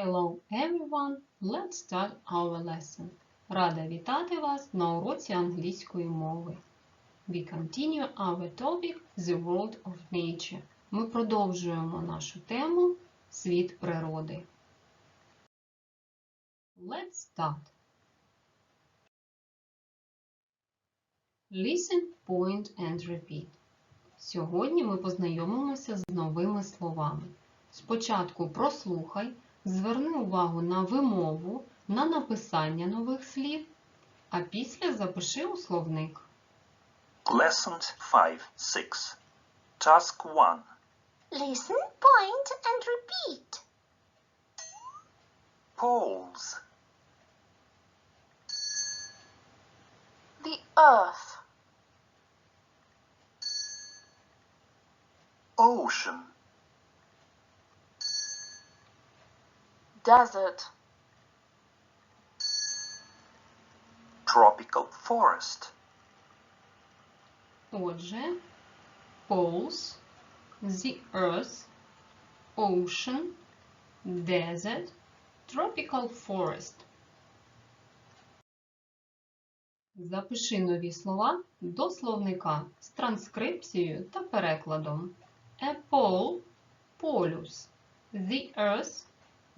Hello everyone! Let's start our lesson. Рада вітати вас на уроці англійської мови. We continue our topic The World of Nature. Ми продовжуємо нашу тему Світ природи. Let's start. Listen, point and repeat. Сьогодні ми познайомимося з новими словами. Спочатку прослухай, зверни увагу на вимову, на написання нових слів, а після запиши у словник. Lesson 5-6. Task 1. Listen, point, and repeat. Poles. The earth, Ocean. Desert, Tropical forest. Отже, poles, the earth, ocean, desert, tropical forest. Запиши нові слова до словника з транскрипцією та перекладом. A pole – полюс. The earth –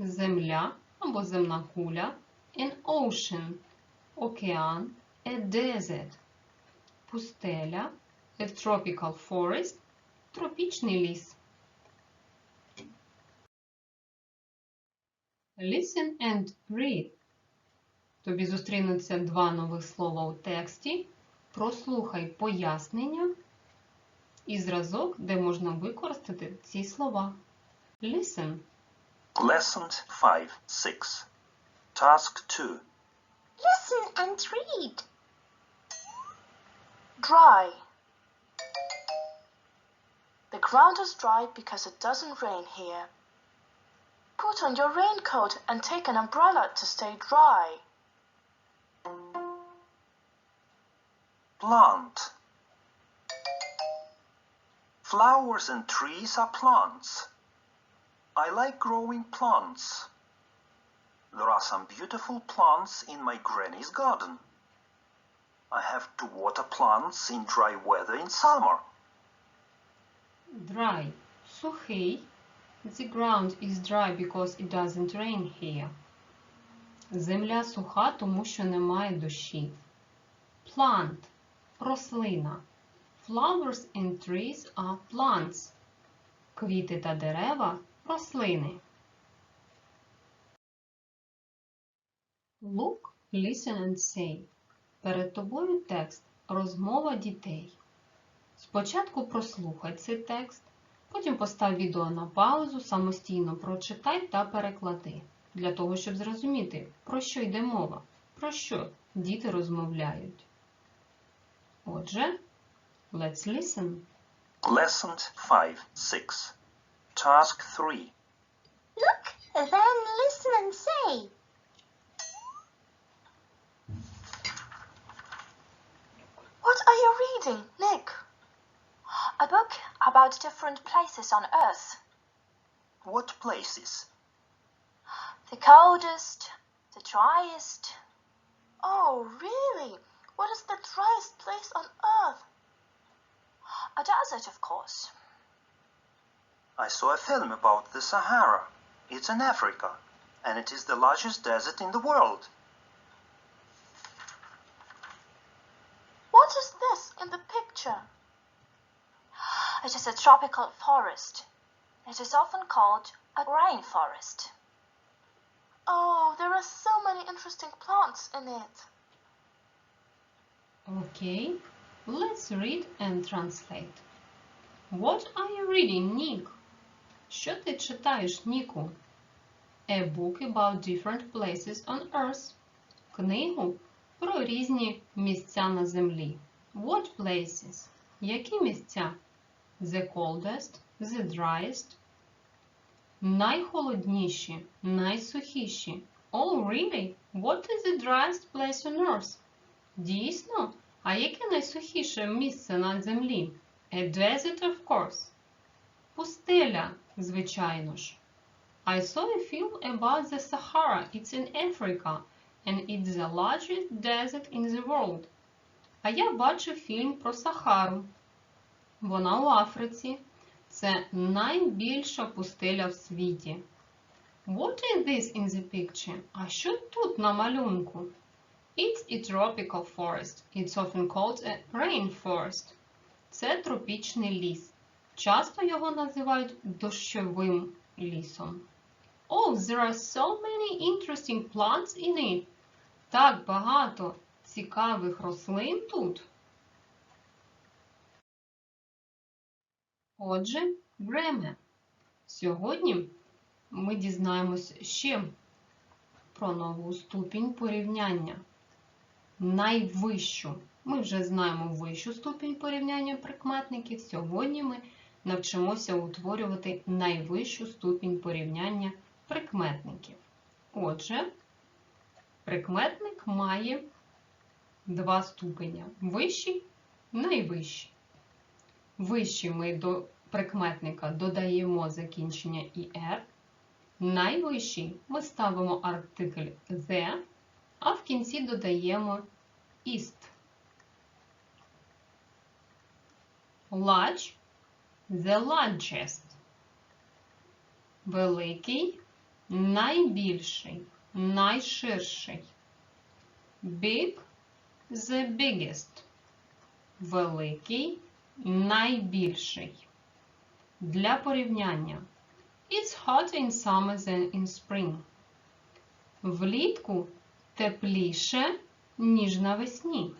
земля або земна куля. An ocean – океан. A desert – пустеля. A tropical forest – тропічний ліс. Listen and read. Тобі зустрінуться два нових слова у тексті. Прослухай пояснення і зразок, де можна використати ці слова. Listen. Lesson 5-6. Task 2. listen and read. Dry. The ground is dry because it doesn't rain here. Put on your raincoat and take an umbrella to stay dry. Plant. Flowers and trees are plants. I like growing plants. There are some beautiful plants in my granny's garden. I have to water plants in dry weather in summer. Dry. Сухий. The ground is dry because it doesn't rain here. Земля суха, тому що немає дощів. Plant. Рослина. Flowers and trees are plants. Квіти та дерева – рослини. Look, listen and say. Перед тобою текст «Розмова дітей». Спочатку прослухай цей текст, потім постав відео на паузу, самостійно прочитай та переклади, для того, щоб зрозуміти, про що йде мова, про що діти розмовляють. Отже, let's listen. Lesson 5-6. Task 3. Look, then listen and say. What are you reading, Nick? A book about different places on Earth. What places? The coldest, the driest. Oh, really? What is the driest place on Earth? A desert, of course. I saw a film about the Sahara. It's in Africa, and it is the largest desert in the world. What is this in the picture? It is a tropical forest. It is often called a rainforest. Oh, there are so many interesting plants in it. Okay, let's read and translate. What are you reading, Nick? Що ти читаєш, Ніку? A book about different places on Earth. Книгу про різні місця на землі. What places? Які місця? The coldest, the driest. Найхолодніші, найсухіші. Oh, really? What is the driest place on Earth? Дійсно? А яке найсухіше місце на землі? A desert, of course. Пустеля, звичайно ж. I saw a film about the Sahara. It's in Africa, and it's the largest desert in the world. А я бачив фільм про Сахару. Вона у Африці. Це найбільша пустеля в світі. What is this in the picture? А що тут на малюнку? It's a tropical forest. It's often called a rainforest. Це тропічний ліс. Часто його називають дощовим лісом. Oh, there are so many interesting plants in it. Так багато цікавих рослин тут. Отже, grammar. Сьогодні ми дізнаємось ще про нову ступінь порівняння. Найвищу. Ми вже знаємо вищу ступінь порівняння прикметників. Сьогодні ми навчимося утворювати найвищу ступінь порівняння прикметників. Отже, прикметник має два ступеня вищий, найвищий. Вищий ми до прикметника додаємо закінчення «ir», Найвищий ми ставимо артикль the, а в кінці додаємо ist. Large – the largest. Великий – найбільший, найширший. Big – the biggest. Великий – найбільший. Для порівняння. It's hotter in summer than in spring. Влітку тепліше, ніж навесні.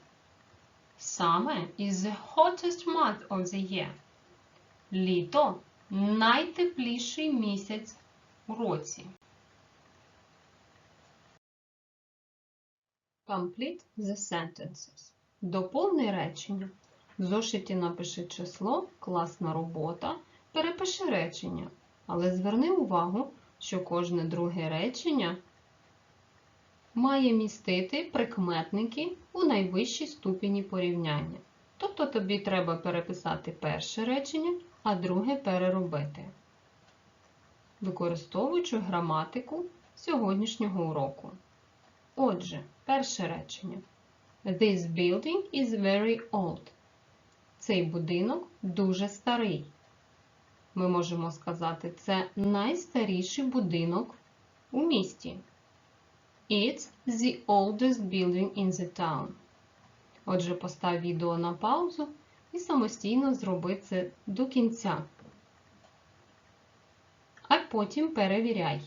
Summer is the hottest month of the year. Літо найтепліший місяць у році. Complete the sentences. Доповни речення. В зошиті напиши число, класна робота, перепиши речення. Але зверни увагу, що кожне друге речення має містити прикметники у найвищій ступені порівняння. Тобто тобі треба переписати перше речення, а друге переробити, використовуючи граматику сьогоднішнього уроку. Отже, перше речення. This building is very old. Цей будинок дуже старий. Ми можемо сказати, це найстаріший будинок у місті. It's the oldest building in the town. Отже, постав відео на паузу і самостійно зроби це до кінця. А потім перевіряй.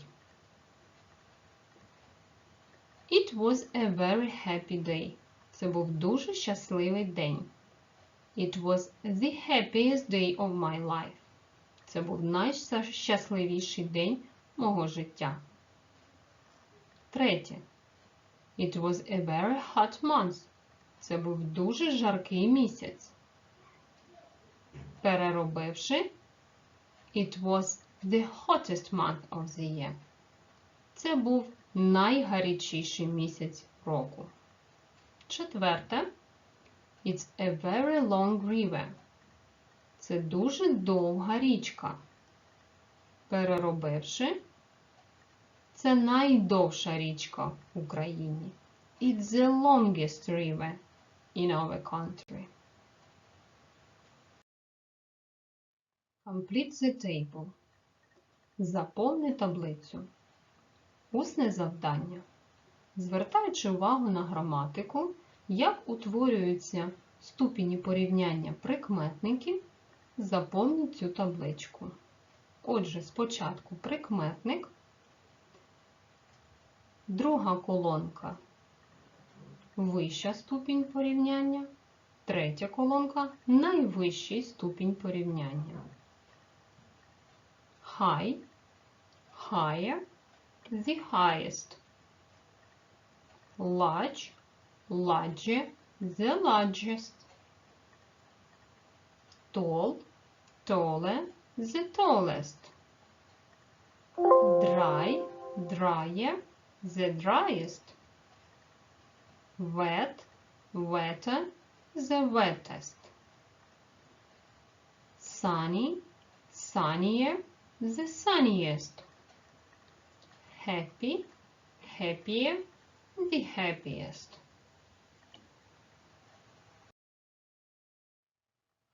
It was a very happy day. Це був дуже щасливий день. It was the happiest day of my life. Це був найщасливіший день мого життя. Третє. It was a very hot month. Це був дуже жаркий місяць. Переробивши, It was the hottest month of the year. Це був найгарячіший місяць року. Четверте. It's a very long river. Це дуже довга річка. Переробивши, це найдовша річка в Україні. It's the longest river in our country. Complete the table. Заповни таблицю. Усне завдання. Звертаючи увагу на граматику, як утворюються ступені порівняння прикметників, заповніть цю табличку. Отже, спочатку прикметник, друга колонка вища ступінь порівняння, третя колонка найвищий ступінь порівняння. High, higher, the highest. Large, larger, the largest. Tall, taller, the tallest. Dry, drier, the driest. Wet, wetter, the wettest. Sunny, sunnier, the sunniest. happy, happier, the happiest.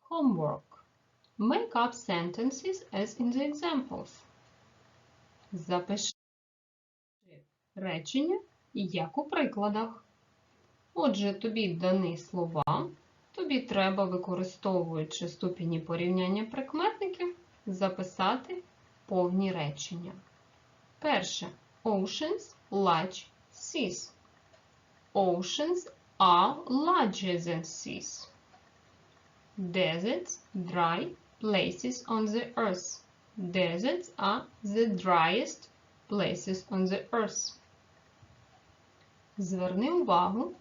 Homework. Make up sentences as in the examples. Запиши речення, як у прикладах. Отже, тобі дані слова, тобі треба, використовуючи ступені порівняння прикметників, записати повні речення. Перше. Oceans, large seas. Oceans are larger than seas. Deserts, dry places on the earth. Deserts are the driest places on the earth. Зверни увагу,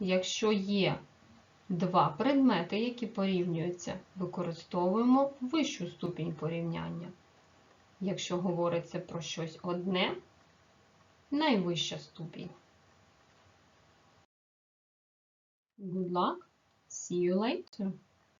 якщо є два предмети, які порівнюються, використовуємо вищу ступінь порівняння. Якщо говориться про щось одне, найвища ступінь. Good luck. See you later.